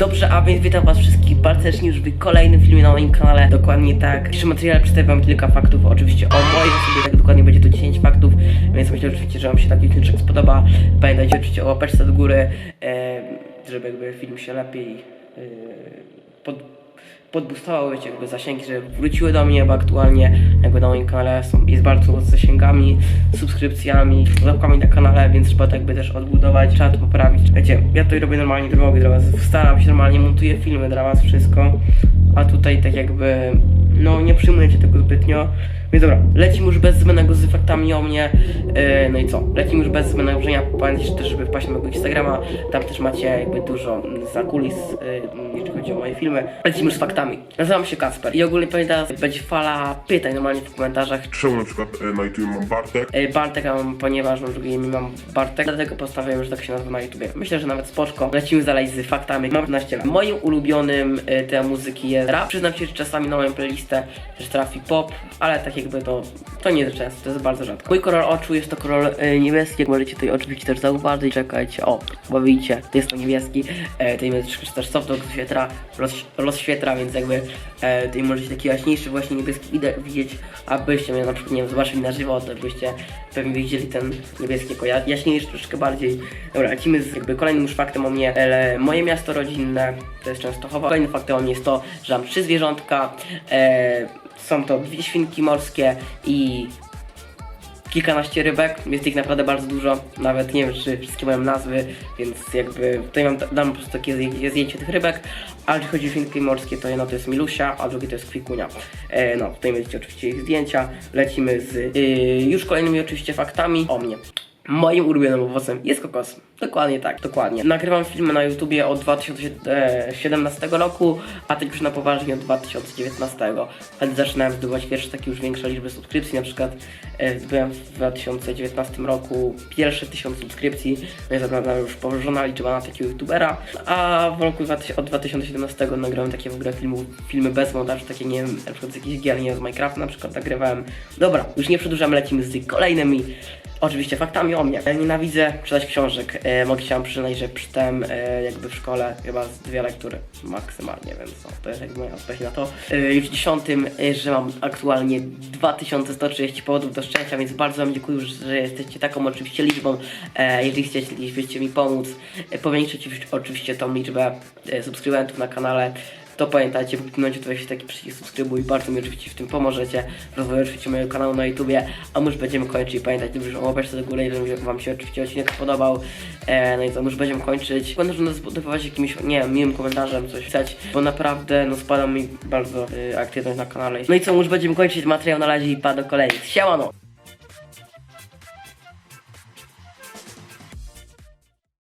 Dobrze, a więc witam was wszystkich bardzo serdecznie już w kolejnym filmie na moim kanale. Dokładnie tak. Dzisiejszym materiale przedstawię wam kilka faktów, oczywiście o mojej osobie, tak dokładnie będzie to 10 faktów, więc myślę oczywiście, że wam się taki odcinek spodoba. Pamiętajcie oczywiście o łapeczce do góry, żeby jakby film się lepiej e, pod, podbustował, wiecie, jakby zasięgi, żeby wróciły do mnie, bo aktualnie jakby na moim kanale są, jest bardzo z zasięgami, subskrypcjami, łapkami na kanale, więc trzeba to jakby też odbudować, trzeba to poprawić. Wiecie, ja tutaj robię normalnie drogi dla was, staram się normalnie, montuję filmy dla was, wszystko, a tutaj tak jakby, no nie przyjmujecie tego zbytnio. Więc dobra, lecimy już bez zbędnego z faktami o mnie. Yy, no i co? Lecimy już bez wrzenia. Pamiętajcie też, żeby wpaść na mojego Instagrama. Tam też macie jakby dużo mm, zakulis, yy, jeśli chodzi o moje filmy. Lecimy już z faktami. Nazywam się Kasper i ogólnie pamiętam, będzie fala pytań normalnie w komentarzach. Czemu na przykład e, na YouTube mam Bartek? Yy, Bartek mam, ponieważ mam drugie imię, mam Bartek, dlatego postawiłem, że tak się nazywa na YouTubie. Myślę, że nawet spoczko. Lecimy dalej z faktami. Mam 15 lat. Moim ulubionym yy, tej muzyki jest rap. Przyznam się, że czasami na moją playlistę też trafi pop, ale tak jakby to, to nie jest często, to jest bardzo rzadko. Mój kolor oczu jest to kolor yy, niebieski, jak możecie tutaj oczywiście też zauważyć. Czekajcie, o, chyba widzicie, jest to niebieski. E, tutaj jest też soft rozświetla, roz, rozświetla, więc jakby e, tutaj możecie taki jaśniejszy właśnie niebieski ide widzieć, abyście mnie na przykład, nie wiem, zobaczyli na żywo, to byście pewnie widzieli ten niebieski jako ja- jaśniejszy troszeczkę bardziej. Dobra, lecimy z jakby kolejnym już faktem o mnie. E, moje miasto rodzinne to jest Częstochowa. Kolejnym faktem o mnie jest to, że mam trzy zwierzątka. E, są to dwie świnki morskie i kilkanaście rybek, jest ich naprawdę bardzo dużo, nawet nie wiem czy wszystkie mają nazwy, więc jakby tutaj mam, dam po prostu takie zdjęcie tych rybek, ale jeśli chodzi o świnki morskie, to jedno to jest Milusia, a drugie to jest Kwikunia. E, no, tutaj będziecie oczywiście ich zdjęcia, lecimy z y, już kolejnymi oczywiście faktami. O mnie. Moim ulubionym owocem jest kokos. Dokładnie tak, dokładnie. Nagrywam filmy na YouTubie od 2017 roku, a teď już na poważnie od 2019. Wtedy zaczynałem zdobywać pierwsze takie już większe liczby subskrypcji, na przykład e, zdobyłem w 2019 roku pierwsze 1000 subskrypcji, no jest naprawdę już położona liczba na takiego YouTubera, a w roku 2000 od 2017 nagrałem takie w ogóle filmy, filmy bez montażu, takie nie wiem, na przykład z jakichś gier, nie z Minecrafta na przykład nagrywałem. Dobra, już nie przedłużamy, lecimy z kolejnymi Oczywiście faktami o mnie. Nienawidzę czytać książek. E, mogę się wam przyznać, że czytałem e, jakby w szkole chyba z dwie lektury maksymalnie, więc no, to jest jakby moja odpowiedź na to. E, już w dziesiątym, e, że mam aktualnie 2130 powodów do szczęścia, więc bardzo wam dziękuję, że jesteście taką oczywiście liczbą. E, jeżeli chcielibyście mi pomóc, e, powiększyć oczywiście tą liczbę e, subskrybentów na kanale to pamiętajcie, kliknąć oczywiście taki przycisk subskrybuj, bardzo mi oczywiście w tym pomożecie, w oczywiście mojego kanału na YouTubie, a my już będziemy kończyć, pamiętajcie, że łapeczkę do góry, jeżeli wam się oczywiście odcinek podobał, e, no i co, my już będziemy kończyć, będę nas zbudować jakimś, nie wiem, miłym komentarzem, coś chceć, bo naprawdę, no spada mi bardzo y, aktywność na kanale, no i co, my już będziemy kończyć materiał na razie i pa do kolejnych, siemano!